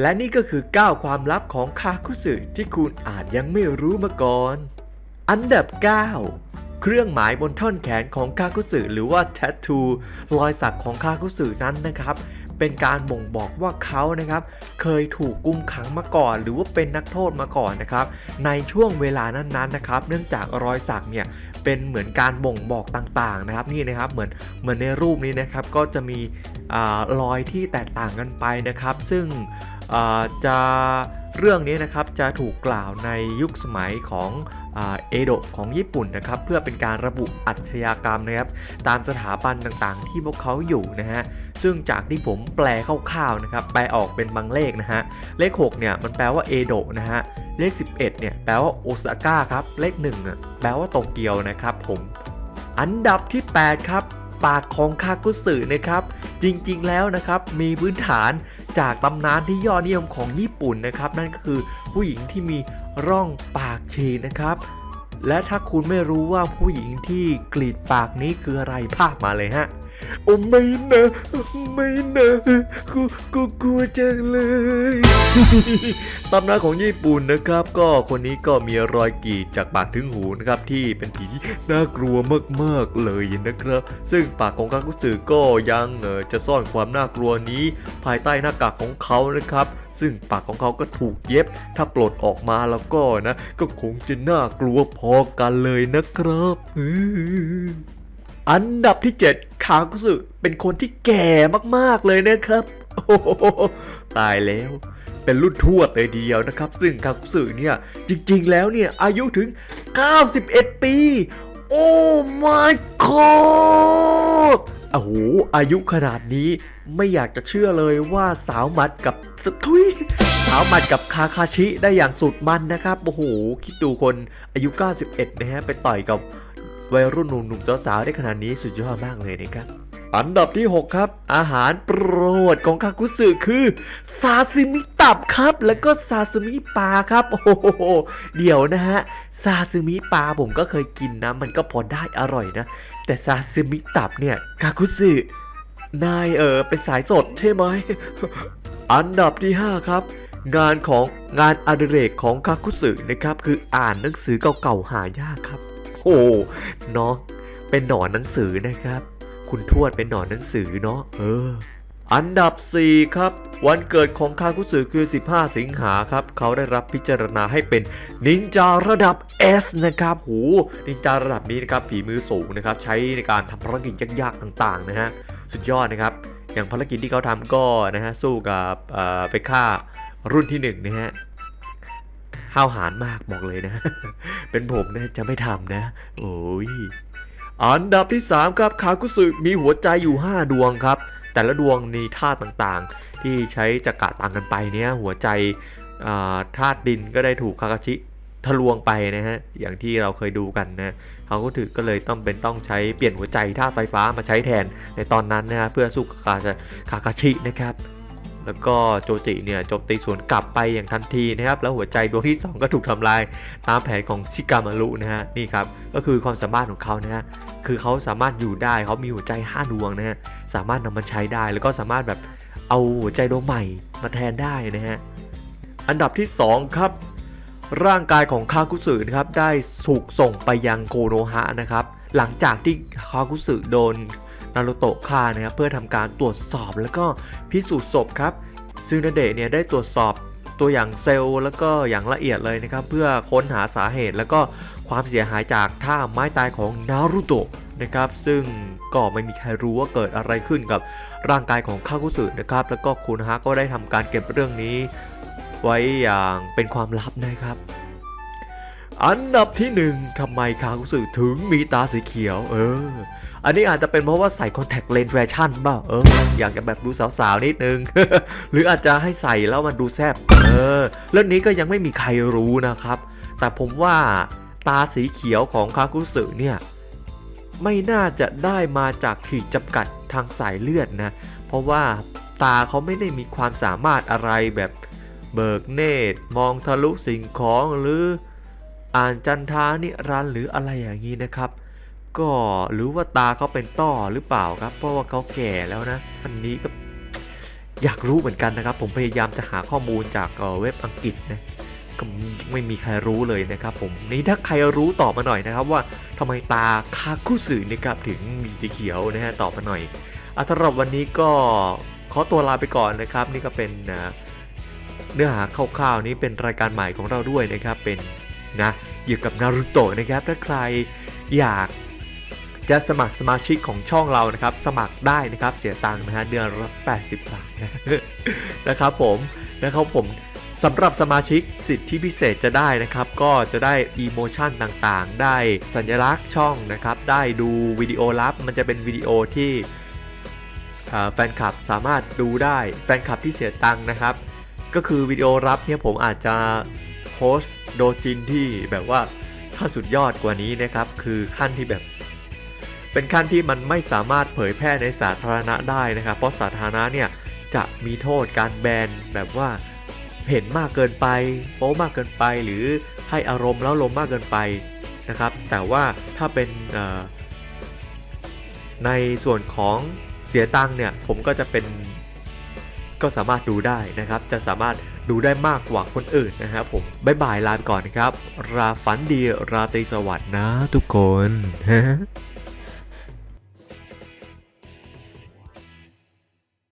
และนี่ก็คือ 9 ความลับของคาคุสึที่คุณอาจยังไม่รู้มาก่อน อันดับ 9 เครื่องหมายบนท่อนแขนของคาคุสึหรือว่าแท t ทูรอยสักของคาคุสึนั้นนะครับ เป็นการบ่งบอกว่าเขานะครับเคยถูกกุมขังมาก่อน หรือว่าเป็นนักโทษมาก่อนนะครับในช่วงเวลานั้นๆนะครับ เนื่องจากรอยสักเนี่ยเป็นเหมือนการบ่งบอกต่างๆนะครับนี่นะครับเหมือนเหมือนในรูปนี้นะครับก็จะมีอรอยที่แตกต่างกันไปนะครับ ซึ่งจะ เรื่องนี้นะครับจะถูกกล่าวในยุคสมัยของเอโดะของญี่ปุ่นนะครับเพื่อเป็นการระบุอาชญากรรมนะครับตามสถาบันต่างๆ ที่พวกเขาอยู่นะฮะซึ่งจากที่ผมแปลคร่าวๆนะครับแปลออกเป็นบางเลขนะฮะเลข6เนี่ยมันแปลว่าเอโดะนะฮะเลข 11เนี่ยแปลว่าโอซาก้าครับเลข1อะแปลว่าโตเกียวนะครับผมอันดับที่ 8 ครับปากของคากุสึนะครับ จริงๆแล้วนะครับ มีพื้นฐาน จากตำนานที่ยอดนิยมของญี่ปุ่นนะครับ นั่นก็คือผู้หญิงที่มีร่องปากฉีกนะครับ และถ้าคุณไม่รู้ว่าผู้หญิงที่กรีดปากนี้คืออะไรภาพมาเลยฮะ โอ้ไม่นะไม่นะกูกูกลัวจังเลย ตำนานของญี่ปุ่นนะครับ ก็คนนี้ก็มีรอยกรีดจากปากถึงหูนะครับที่เป็นผีที่น่ากลัวมากๆเลยนะครับ ซึ่งปากของคากุสึก็ยังจะซ่อนความน่ากลัวนี้ ภายใต้หน้ากากของเขานะครับซึ่งปากของเขาก็ถูกเย็บ ถ้าปลดออกมาแล้วก็นะ ก็คงจะน่ากลัวพอกันเลยนะครับ อันดับที่ 7 คากุสึเป็นคนที่แก่มากๆเลยนะครับโอ้ตายแล้ว เป็นรุ่นทวดเลยเดียวนะครับ ซึ่งคากุสึเนี่ยจริงๆแล้วเนี่ยอายุถึง 91 ปี โอ้ my god โอ้โหอายุขนาดนี้ไม่อยากจะเชื่อเลยว่าสาวหมัดกับสทุยสาวหมัดกับคาคาชิได้อย่างสุดมันนะครับ โอ้โห คิดดูคนอายุ 91 นะฮะไปต่อยกับ วัยรุ่นหนุ่มๆสาวๆได้ขนาดนี้สุดยอดมากเลยนะครับอันดับที่ 6 ครับ อาหารโปรดของคากุสึคือซาซิมิตับครับ แล้วก็ซาซิมิปลาครับ โอ้โหเดี๋ยวนะฮะซาซิมิปลาผมก็เคยกินนะ มันก็พอได้อร่อยนะ แต่ซาซิมิตับเนี่ยคากุสึนายเออเป็นสายสดใช่ไหมอันดับที่ 5 ครับ งานของงานอดิเรกของคาคุสึนะครับ คืออ่านหนังสือเก่าๆหายากครับ โอ้น้องเป็นหนอนหนังสือนะครับ คุณทวดเป็นหนอนหนังสือเนาะเออ อันดับ 4 ครับ วันเกิดของคาคุสึคือ 15 สิงหาครับ เขาได้รับพิจารณาให้เป็นนินจาระดับ S นะครับโหนินจาระดับนี้นะครับฝีมือสูงนะครับ ใช้ในการทำภารกิจยากๆต่างๆนะฮะสุดยอดนะครับ อย่างภารกิจที่เขาทำก็นะฮะสู้กับไปฆ่ารุ่นที่หนึ่งนะฮะห้าวหาญมากบอกเลยนะ เป็นผมนะจะไม่ทำนะ โอ้ยอันดับที่ 3 ครับคากุสึมีหัวใจอยู่ 5 ดวงครับ แต่ละดวงมีธาตุต่างๆ ที่ใช้จักระต่างกันไปเนี่ยหัวใจธาตุดินก็ได้ถูกคาคาชิทะลวงไปนะฮะอย่างที่เราเคยดูกันนะเขาก็ถือก็เลยต้องเป็นต้องใช้เปลี่ยนหัวใจธาตุไฟฟ้ามาใช้แทนในตอนนั้นนะฮะเพื่อสู้กับคาคาคาชินะครับ แล้วก็โจจิเนี่ยโจมตีสวนกลับไปอย่างทันทีนะครับ แล้วหัวใจดวงที่ 2 ก็ถูกทำลายตามแผนของชิกามารุนะฮะนี่ครับก็คือความสามารถของเขานะฮะคือเขาสามารถอยู่ได้เขามีหัวใจ5ดวงนะฮะสามารถนำมาใช้ได้แล้วก็สามารถแบบเอาหัวใจดวงใหม่มาแทนได้นะฮะอันดับที่ 2 ครับ ร่างกายของคากุสึนะครับได้ถูกส่งไปยังโคโนฮะนะครับหลังจากที่คากุสึโดน นารุโตะฆ่านะครับเพื่อทำการตรวจสอบแล้วก็พิสูจน์ศพครับ ซึ่งนาเดะเนี่ยได้ตรวจสอบตัวอย่างเซลล์แล้วก็อย่างละเอียดเลยนะครับ เพื่อค้นหาสาเหตุแล้วก็ความเสียหายจากท่าไม้ตายของนารุโตะนะครับ ซึ่งก็ไม่มีใครรู้ว่าเกิดอะไรขึ้นกับร่างกายของคากุสึนะครับ แล้วก็คุณฮะก็ได้ทำการเก็บเรื่องนี้ ไว้อย่างเป็นความลับนะครับ อันดับที่หนึ่งทำไมคากุสึถึงมีตาสีเขียว เออ อันนี้อาจจะเป็นเพราะว่าใส่คอนแทคเลนส์แฟชั่นเปล่าเออ อยากจะแบบดูสาวๆนิดนึง หรืออาจจะให้ใส่แล้วมันดูแซบเออเรื่องนี้ก็ยังไม่มีใครรู้นะครับ แต่ผมว่าตาสีเขียวของคากุสึเนี่ยไม่น่าจะได้มาจากขีดจำกัดทางสายเลือดนะ เพราะว่าตาเขาไม่ได้มีความสามารถอะไรแบบเบิกเนตรมองทะลุสิ่งของหรือ อ่านจันทานิรันหรืออะไรอย่างนี้นะครับ ก็หรือว่าตาเขาเป็นต้อหรือเปล่าครับ เพราะว่าเขาแก่แล้วนะ อันนี้ก็อยากรู้เหมือนกันนะครับ ผมพยายามจะหาข้อมูลจากเว็บอังกฤษนะก็ไม่มีใครรู้เลยนะครับ ผมนี่ถ้าใครรู้ตอบมาหน่อยนะครับ ว่าทำไมตาคาคุสึนะครับถึงมีสีเขียวนะฮะตอบมาหน่อยอสำหรับวันนี้ก็ขอตัวลาไปก่อนนะครับ นี่ก็เป็นเอ่อเนื้อหาคร่าวๆนี้เป็นรายการใหม่ของเราด้วยนะครับเป็น นะเกี่ยวกับนารูโตะนะครับถ้าใครอยากจะสมัครสมาชิกของช่องเรานะครับ สมัครได้นะครับเสียตังค์นะฮะเดือนละ80บาทนะครับผมนะครับผมสำหรับสมาชิกสิทธิพิเศษจะได้นะครับ ก็จะได้อีโมชันต่างๆ ได้สัญลักษณ์ช่องนะครับ ได้ดูวิดีโอลับ มันจะเป็นวิดีโอที่แฟนคลับสามารถดูได้แฟนคลับที่เสียตังค์นะครับ ก็คือวิดีโอรับเนี่ยผมอาจจะโพสต์ โดจินที่แบบว่าขั้นสุดยอดกว่านี้นะครับ คือขั้นที่แบบ เป็นขั้นที่มันไม่สามารถเผยแพร่ในสาธารณะได้นะครับ เพราะสาธารณะเนี่ยจะมีโทษการแบนแบบว่าเห็นมากเกินไปโป๊มากเกินไป หรือให้อารมณ์แล้วลมมากเกินไปนะครับ แต่ว่าถ้าเป็นในส่วนของเสียตังเนี่ยผมก็จะเป็น ก็สามารถดูได้นะครับ จะสามารถดูได้มากกว่าคนอื่นนะครับผมบายบายลาไปก่อนนครับ ราฝันดีราตรีสวัสดิ์นะทุกคน